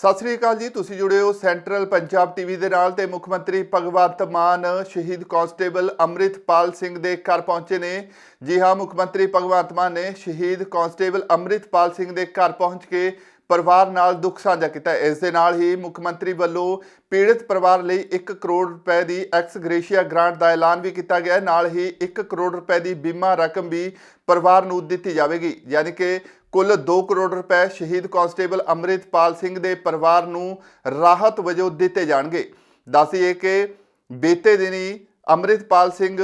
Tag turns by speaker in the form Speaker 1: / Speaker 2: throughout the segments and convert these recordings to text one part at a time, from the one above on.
Speaker 1: ਸਤਿ ਸ੍ਰੀ ਅਕਾਲ ਜੀ, ਤੁਸੀਂ ਜੁੜੇ ਹੋ ਸੈਂਟਰਲ ਪੰਜਾਬ ਟੀਵੀ ਦੇ ਨਾਲ ਤੇ ਮੁੱਖ ਮੰਤਰੀ ਭਗਵੰਤ ਮਾਨ, ਸ਼ਹੀਦ ਕਾਂਸਟੇਬਲ ਅੰਮ੍ਰਿਤਪਾਲ ਸਿੰਘ ਦੇ ਘਰ ਪਹੁੰਚੇ ਨੇ। ਜੀ ਹਾਂ, ਮੁੱਖ ਮੰਤਰੀ ਭਗਵੰਤ ਮਾਨ ਨੇ ਸ਼ਹੀਦ ਕਾਂਸਟੇਬਲ ਅੰਮ੍ਰਿਤਪਾਲ ਸਿੰਘ ਦੇ ਘਰ ਪਹੁੰਚ ਕੇ ਪਰਿਵਾਰ ਨਾਲ ਦੁੱਖ ਸਾਂਝਾ ਕੀਤਾ। ਇਸ ਦੇ ਨਾਲ ਹੀ ਮੁੱਖ ਮੰਤਰੀ ਵੱਲੋਂ ਪੀੜਤ ਪਰਿਵਾਰ ਲਈ 1 ਕਰੋੜ ਰੁਪਏ ਦੀ ਐਕਸ ਗ੍ਰੇਸ਼ੀਆ ਗ੍ਰਾਂਟ ਦਾ ਐਲਾਨ ਵੀ ਕੀਤਾ ਗਿਆ। ਨਾਲ ਹੀ 1 ਕਰੋੜ ਰੁਪਏ ਦੀ ਬੀਮਾ ਰਕਮ ਵੀ ਪਰਿਵਾਰ ਨੂੰ ਦਿੱਤੀ ਜਾਵੇਗੀ। ਯਾਨੀ ਕਿ ਕੁੱਲ 2 ਕਰੋੜ ਰੁਪਏ ਸ਼ਹੀਦ ਕਾਂਸਟੇਬਲ ਅੰਮ੍ਰਿਤਪਾਲ ਸਿੰਘ ਦੇ ਪਰਿਵਾਰ ਨੂੰ ਰਾਹਤ ਵਜੋਂ ਦਿੱਤੇ ਜਾਣਗੇ। ਦੱਸੀਏ ਕਿ ਬੀਤੇ ਦਿਨੀ ਅੰਮ੍ਰਿਤਪਾਲ ਸਿੰਘ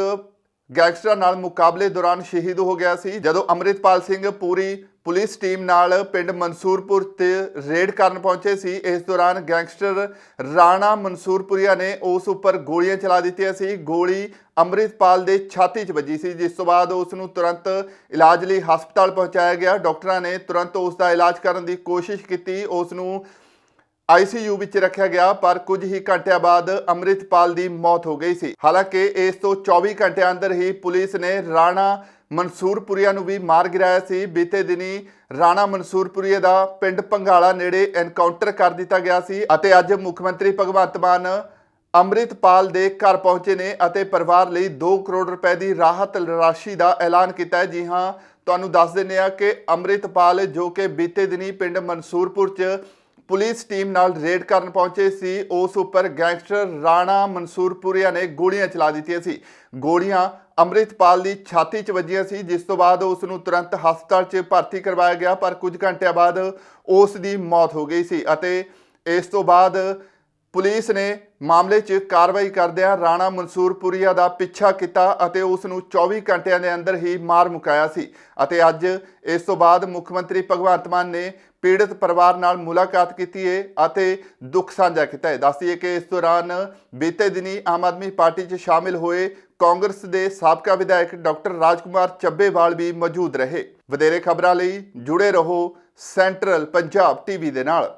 Speaker 1: ਗੈਂਗਸਟਰਾਂ ਨਾਲ ਮੁਕਾਬਲੇ ਦੌਰਾਨ ਸ਼ਹੀਦ ਹੋ ਗਿਆ ਸੀ। ਜਦੋਂ ਅੰਮ੍ਰਿਤਪਾਲ ਸਿੰਘ ਪੂਰੀ ਪੁਲਿਸ ਟੀਮ ਨਾਲ ਪਿੰਡ ਮਨਸੂਰਪੁਰ ਤੇ ਰੇਡ ਕਰਨ ਪਹੁੰਚੇ ਸੀ। ਇਸ ਦੌਰਾਨ ਗੈਂਗਸਟਰ ਰਾਣਾ ਮਨਸੂਰਪੁਰੀਆ ਨੇ ਉਸ ਉੱਪਰ ਗੋਲੀਆਂ ਚਲਾ ਦਿੱਤੀਆਂ ਸੀ। ਗੋਲੀ ਅੰਮ੍ਰਿਤਪਾਲ ਦੇ ਛਾਤੀ 'ਚ ਵੱਜੀ ਸੀ। ਜਿਸ ਤੋਂ ਬਾਅਦ ਉਸ ਨੂੰ ਤੁਰੰਤ ਇਲਾਜ ਲਈ ਹਸਪਤਾਲ ਪਹੁੰਚਾਇਆ ਗਿਆ। ਡਾਕਟਰਾਂ ਨੇ ਤੁਰੰਤ ਉਸ ਦਾ ਇਲਾਜ ਕਰਨ ਦੀ ਕੋਸ਼ਿਸ਼ ਕੀਤੀ। ਉਸ ਨੂੰ ਆਈਸੀਯੂ ਵਿੱਚ ਰੱਖਿਆ ਗਿਆ, ਪਰ ਕੁਝ ਹੀ ਘੰਟਿਆਂ ਬਾਅਦ ਅੰਮ੍ਰਿਤਪਾਲ ਦੀ ਮੌਤ ਹੋ ਗਈ ਸੀ। ਹਾਲਾਂਕਿ ਇਸ ਤੋਂ 24 ਘੰਟਿਆਂ ਅੰਦਰ ਹੀ ਪੁਲਿਸ ਨੇ ਰਾਣਾ ਮਨਸੂਰਪੁਰੀਆ ਨੂੰ ਵੀ ਮਾਰ ਗਿਰਾਇਆ ਸੀ। ਬੀਤੇ ਦਿਨੀ ਰਾਣਾ ਮਨਸੂਰਪੁਰੀਆ ਦਾ ਪਿੰਡ ਪੰਗਾਲਾ ਨੇੜੇ ਐਨਕਾਊਂਟਰ ਕਰ ਦਿੱਤਾ ਗਿਆ ਸੀ ਅਤੇ ਅੱਜ ਮੁੱਖ ਮੰਤਰੀ ਭਗਵੰਤ ਮਾਨ ਅੰਮ੍ਰਿਤਪਾਲ ਦੇ ਘਰ ਪਹੁੰਚੇ ਨੇ ਅਤੇ ਪਰਿਵਾਰ ਲਈ 2 ਕਰੋੜ ਰੁਪਏ ਦੀ ਰਾਹਤ ਰਾਸ਼ੀ ਦਾ ਐਲਾਨ ਕੀਤਾ ਹੈ। ਜੀ ਹਾਂ, ਤੁਹਾਨੂੰ ਦੱਸ ਦਿੰਦੇ ਆ ਕਿ ਅੰਮ੍ਰਿਤਪਾਲ ਜੋ ਕਿ ਬੀਤੇ ਦਿਨੀ ਪਿੰਡ ਮਨਸੂਰਪੁਰ 'ਚ ਪੁਲਿਸ ਟੀਮ ਨਾਲ ਰੇਡ ਕਰਨ ਪਹੁੰਚੇ ਸੀ। ਉਸ ਉੱਪਰ ਗੈਂਗਸਟਰ ਰਾਣਾ ਮਨਸੂਰਪੁਰੀਆ ਨੇ ਗੋਲੀਆਂ ਚਲਾ ਦਿੱਤੀਆਂ ਸੀ। ਗੋਲੀਆਂ ਅੰਮ੍ਰਿਤਪਾਲ ਦੀ ਛਾਤੀ 'ਚ ਵੱਜੀਆਂ ਸੀ, ਜਿਸ ਤੋਂ ਬਾਅਦ ਉਸ ਨੂੰ ਤੁਰੰਤ ਹਸਪਤਾਲ 'ਚ ਭਰਤੀ ਕਰਵਾਇਆ ਗਿਆ, ਪਰ ਕੁਝ ਘੰਟਿਆਂ ਬਾਅਦ ਉਸ ਦੀ ਮੌਤ ਹੋ ਗਈ ਸੀ ਅਤੇ ਇਸ ਤੋਂ ਬਾਅਦ ਪੁਲਿਸ ਨੇ ਮਾਮਲੇ 'ਚ ਕਾਰਵਾਈ ਕਰਦਿਆਂ ਰਾਣਾ ਮਨਸੂਰਪੁਰੀਆ ਦਾ ਪਿੱਛਾ ਕੀਤਾ ਅਤੇ ਉਸ ਨੂੰ 24 ਘੰਟਿਆਂ ਦੇ ਅੰਦਰ ਹੀ ਮਾਰ ਮੁਕਾਇਆ ਸੀ ਅਤੇ ਅੱਜ ਇਸ ਤੋਂ ਬਾਅਦ ਮੁੱਖ ਮੰਤਰੀ ਭਗਵੰਤ ਮਾਨ ਨੇ ਪੀੜਤ ਪਰਿਵਾਰ ਨਾਲ ਮੁਲਾਕਾਤ ਕੀਤੀ ਹੈ ਅਤੇ ਦੁੱਖ ਸਾਂਝਾ ਕੀਤਾ ਹੈ ਦੱਸਦੀਏ ਕਿ ਇਸ ਦੌਰਾਨ ਬੀਤੇ ਦਿਨੀ ਆਮ ਆਦਮੀ ਪਾਰਟੀ 'ਚ ਸ਼ਾਮਿਲ ਹੋਏ ਕਾਂਗਰਸ ਦੇ ਸਾਬਕਾ ਵਿਧਾਇਕ ਡਾਕਟਰ ਰਾਜਕੁਮਾਰ ਚੱਬੇਵਾਲ ਵੀ ਮੌਜੂਦ ਰਹੇ। ਵਧੇਰੇ ਖਬਰਾਂ ਲਈ ਜੁੜੇ ਰਹੋ ਸੈਂਟਰਲ ਪੰਜਾਬ ਟੀਵੀ ਦੇ ਨਾਲ।